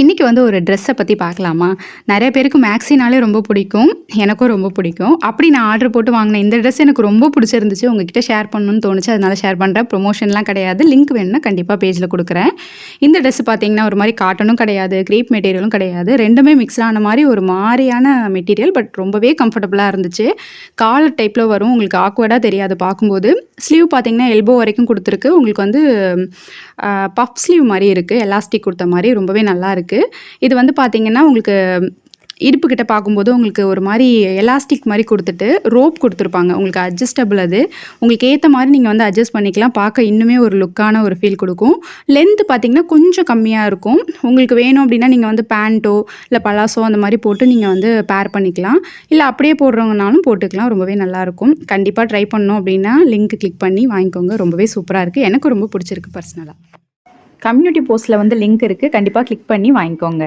இன்றைக்கி வந்து ஒரு ட்ரெஸ்ஸை பற்றி பார்க்கலாமா? நிறைய பேருக்கு மேக்ஸினாலே ரொம்ப பிடிக்கும். எனக்கும் ரொம்ப பிடிக்கும். அப்படி நான் ஆர்டர் போட்டு வாங்கினேன் இந்த ட்ரெஸ் எனக்கு ரொம்ப பிடிச்சிருந்துச்சு. உங்ககிட்ட ஷேர் பண்ணணும்னு தோணுச்சு. அதனால ஷேர் பண்ணுறேன் ப்ரொமோஷன்லாம் கிடையாது. லிங்க் வேணும்னா கண்டிப்பாக பேஜில் கொடுக்குறேன் இந்த ட்ரெஸ் பார்த்தீங்கன்னா, ஒரு மாதிரி காட்டனும் கிடையாது, க்ரீப் மெட்டீரியலும் கிடையாது. ரெண்டுமே மிக்ஸ் ஆன மாதிரி ஒரு மாதிரியான மெட்டீரியல். பட் ரொம்பவே கம்ஃபர்டபுளாக இருந்துச்சு. காலர் டைப்பில் வரும். உங்களுக்கு ஆக்வர்டாக தெரியாது பார்க்கும்போது. ஸ்லீவ் பார்த்தீங்கன்னா, எல்போ வரைக்கும் கொடுத்துருக்கு உங்களுக்கு வந்து பஃப் ஸ்லீவ் மாதிரி இருக்குது எலாஸ்டிக் கொடுத்த மாதிரி ரொம்பவே நல்லா இருக்குது இது வந்து பார்த்தீங்கன்னா, உங்களுக்கு இடுப்பு கிட்ட பார்க்கும்போது உங்களுக்கு ஒரு மாதிரி எலாஸ்டிக் மாதிரி கொடுத்துட்டு ரோப் கொடுத்துருப்பாங்க உங்களுக்கு அட்ஜஸ்டபிள் அது. உங்களுக்கு ஏற்ற மாதிரி நீங்கள் வந்து அட்ஜஸ்ட் பண்ணிக்கலாம். பார்க்க இன்னுமே ஒரு லுக்கான ஒரு ஃபீல் கொடுக்கும் லென்த் பார்த்தீங்கன்னா, கொஞ்சம் கம்மியாக இருக்கும். உங்களுக்கு வேணும் அப்படின்னா நீங்கள் வந்து பேண்ட்டோ இல்லை பலாசோ அந்த மாதிரி போட்டு நீங்கள் வந்து பேர் பண்ணிக்கலாம். இல்லை அப்படியே போடுறவங்கனாலும் போட்டுக்கலாம். ரொம்பவே நல்லாயிருக்கும். கண்டிப்பாக ட்ரை பண்ணோம் அப்படின்னா லிங்க் கிளிக் பண்ணி வாங்கிக்கோங்க. ரொம்பவே சூப்பராக இருக்குது எனக்கு ரொம்ப பிடிச்சிருக்கு பர்சனலாக கம்யூனிட்டி போஸ்ட்ல வந்து லிங்க் இருக்கு. கண்டிப்பா கிளிக் பண்ணி வாங்கிக்கோங்க.